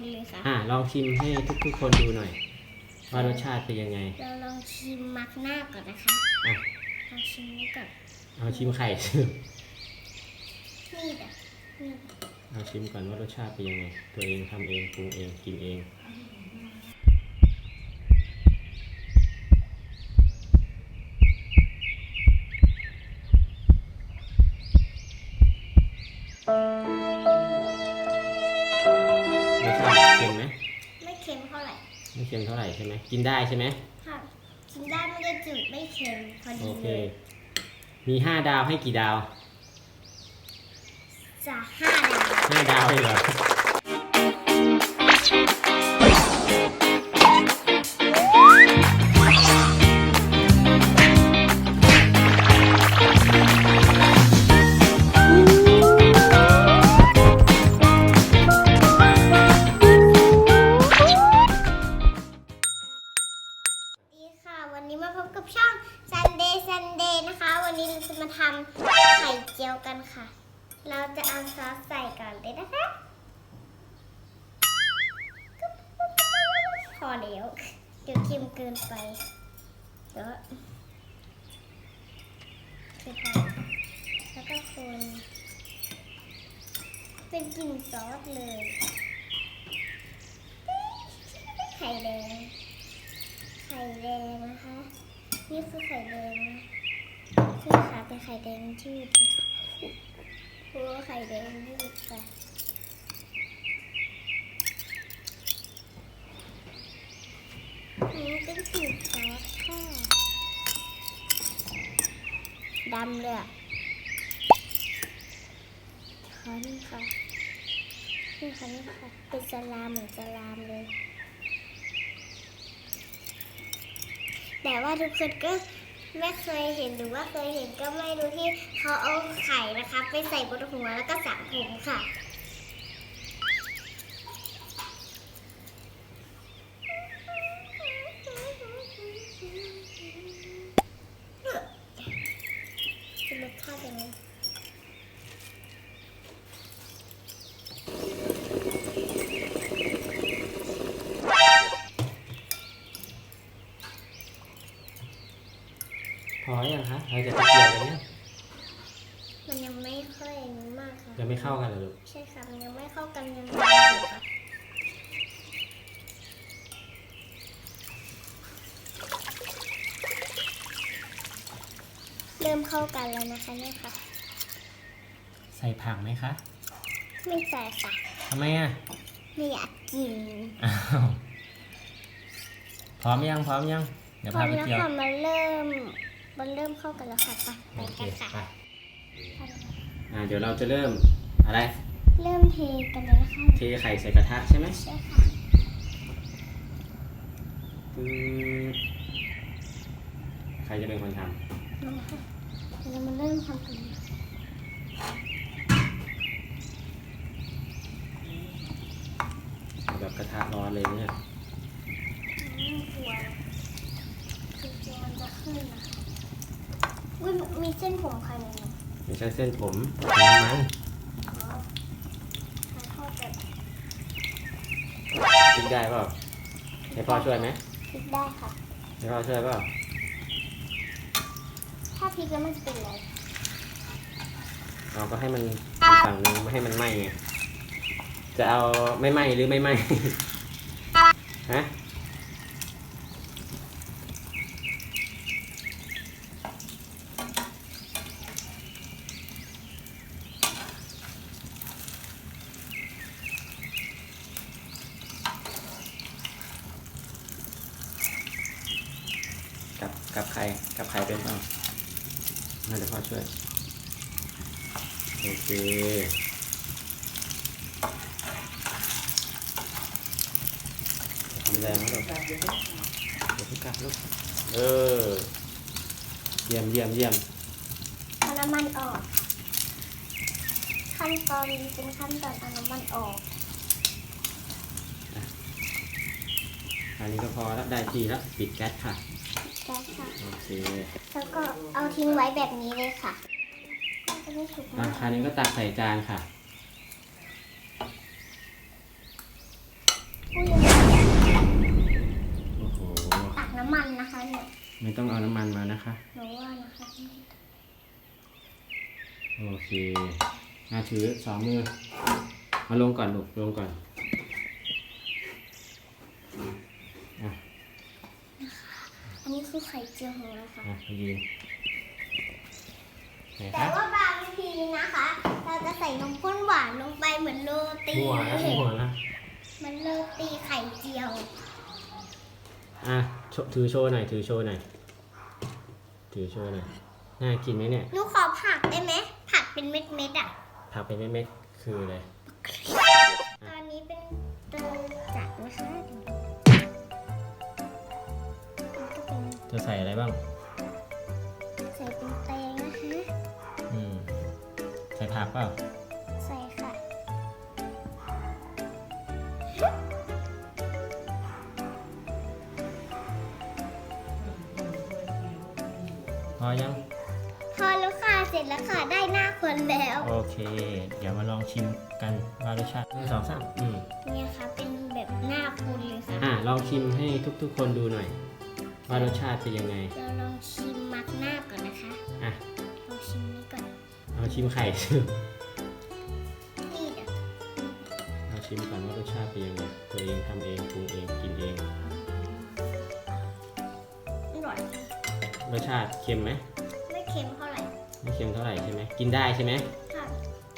คนเลยค่ะ อะลองชิมให้ทุกๆคนดูหน่อย ว่ารสชาติเป็นยังไงเราลองชิมมักหน้าก่อนนะคะอะลองชิมนี้ก่อนเอาชิมไข่ นี่เด้อนี่เอาชิมก่อนว่ารสชาติเป็นยังไง ตัวเองทำเองปรุงเองกินเองร เค็มไหมไม่เค็มเท่าไหร่ ไม่เค็มเท่าไหร่ใช่ไหมกินได้ใช่ไหมค่ะกินได้ไม่ได้จืดไม่เค็มพอโอดีเค เลยมีห้าดาวให้กี่ดาวจะห้าดาวห้าดาวเลยเหรอ แล้วเดี๋ยวเค็มเกินไปเดี๋ยวเทพอแล้วก็คนเป็นกลิ่นซอสเลยไข่แดงไข่แดงนะคะ นี่คือไข่แดงนะนี่ค่ะเป็นไข่แดงยืดโอ้ไข่แดงยืดค่ะอันนี้เป็นสีซอสค่ะ ดำเลยอะขอนี่ค่ะ นี่ค่ะนี่ค่ะ เป็นสลามเหมือนสลามเลย แต่ว่าทุกคนก็ไม่เคยเห็นหรือว่าเคยเห็นก็ไม่รู้ที่เขาเอาไข่นะคะ ไปใส่บนหัวแล้วก็สระผมค่ะ อยังคะเราจะตะเกียบกันเนี่ยมันยังไม่ค่อยนี้มากค่ะยังไม่เข้ากันเหรอลูกใช่ค่ะมันยังไม่เข้ากันยังไม่อยู่ค่ะเริ่มเข้ากันแล้วนะคะเนี่ยค่ะ ใส่ผักไหมคะ ไม่ใส่ค่ะทำไมอะไม่อยากกินอ้าวพร้อมยังพร้อมยัง เดี๋ยวพอพาไปแล้วเที่ยวค่ะมันเริ่ม มันเริ่มเข้ากันแล้วค่ะไปโอไปเคกันค่ะ ไปอ่าเดี๋ยวเราจะเริ่มอะไร เริ่มเทกันเลยนะคะเทไข่ใส่กระทะใช่ไหมใช่ค่ะอืมใครจะเป็นคนทมาค่ะเดี๋ยวมันเริ่มทำกันแล้วำเอาแบบกระทะร้อนเลยเนี่ยอืมกลัวจริงๆมันจะขึ้นนะคะ อุ้ยมีเส้นผมใครในนี้ไม่ใช่เส้นผมเป็นน้ำมันอ๋อขอโทษแบบพลิกได้เปล่าให้พ่อช่วยไหมพลิกได้ค่ะ ให้พ่อช่วยเปล่าถ้าพลิกแล้วมันจะเป็นอะไรเราก็ให้มันอีกฝั่งนึงไม่ให้มันไหม้ไงจะเอาไม่ไหม้หรือไม่ไหม้ ฮะ กับกับใค รกับใครเป็นเปล่ามาเดี๋ยวพ่อช่วย โอเค ทำแรงนะลูกเดี๋ยวพี่กลับลูก เออ เยี่ยมเยี่ยมเยี่ยมเอาน้ำมันออกค่ะขั้นตอนนี้เป็นขั้นตอนเอาน้ำมันออกอันนี้ก็พอแล้วได้ทีแล้ว ปิดแก๊สค่ะ ได้ค่ะ โอเคแล้วก็เอาทิ้งไว้แบบนี้เลยค่ะก็จะไม่สุกมากคราวนี้ก็ตักใส่จานค่ะโอ้โห ตักน้ำมันนะคะเนี่ยไม่ต้องเอาน้ำมันมานะคะานะคะโอเคมาถือสองมือ มาลงก่อนลูกลงก่อน นนี้คือไข่เจียวของเราค่ะ อะมายืนไหนแต่คะว่าบางทีนะคะ เราจะใส่นมข้นหวานลงไปเหมือนโรตีหัวนะหัวนะ เหมันโรตีไข่เจียว อะโชถือโชว์หน่อย ถือโชว์หน่อย ถือโชว์หน่อย น่ากินไหมเนี่ย หนูขอผักได้ไหมผักเป็นเม็ดๆอะ ผักเป็นเม็ดๆคืออะไร ตอนนี้เป็นเตยจัดนะคะมัน จะใส่อะไรบ้าง ใส่เป็นแตงนะคะอืม ใส่ผักเปล่า ใส่ค่ะพอยัง พอแล้วค่ะเสร็จแล้วค่ะได้หน้าคนแล้ว โอเค เดี๋ยวมาลองชิมกันว่ารสชาติหนึ่งสองสามอืมเนี่ยค่ะเป็นแบบหน้าคนเลยค่ะ อะลองชิมให้ทุกๆ คนดูหน่อย ว่ารสชาติเป็นยังไง เราลองชิมมักหน้าก่อนนะคะอะ ลองชิมนี้ก่อน เอาชิมไข่นี่เดี๋ยวเอาชิมก่อนว่ารสชาติเป็นยังไง ตัวเองทำเองปรุงเองกินเอง อร่อย รสชาติเค็มไหมไม่เค็มเท่าไหร่ไม่เค็มเท่าไหร่ใช่ไหมกินได้ใช่ไหมค่ะ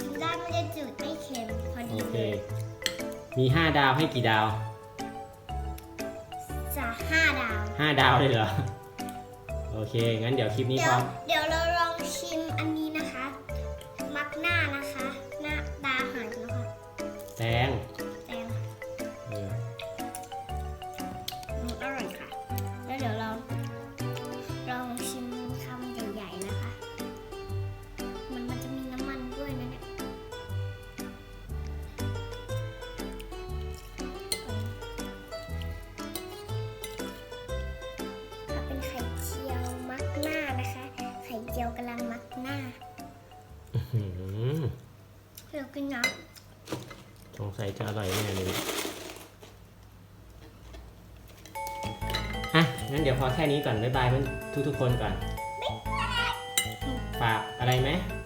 กินได้ไม่ได้จืดไม่เค็มพอโอดีเค เลยมีห้าดาวให้กี่ดาว จะห้าดาว ห้าดาวเลยเหรอ โอเค งั้นเดี๋ยวคลิปนี้เดี๋พยอวเดี๋ยวเราลองชิมอันนี้นะคะ มักหน้านะคะ หน้าตาหายแล้วค่ะแตงแตง สงสัยจะอร่อยแน่เลยอะงั้นเดี๋ยวพอแค่นี้ก่อนบ๊ายบายมันทุกๆคนก่อน ฝากอะไรไหมำ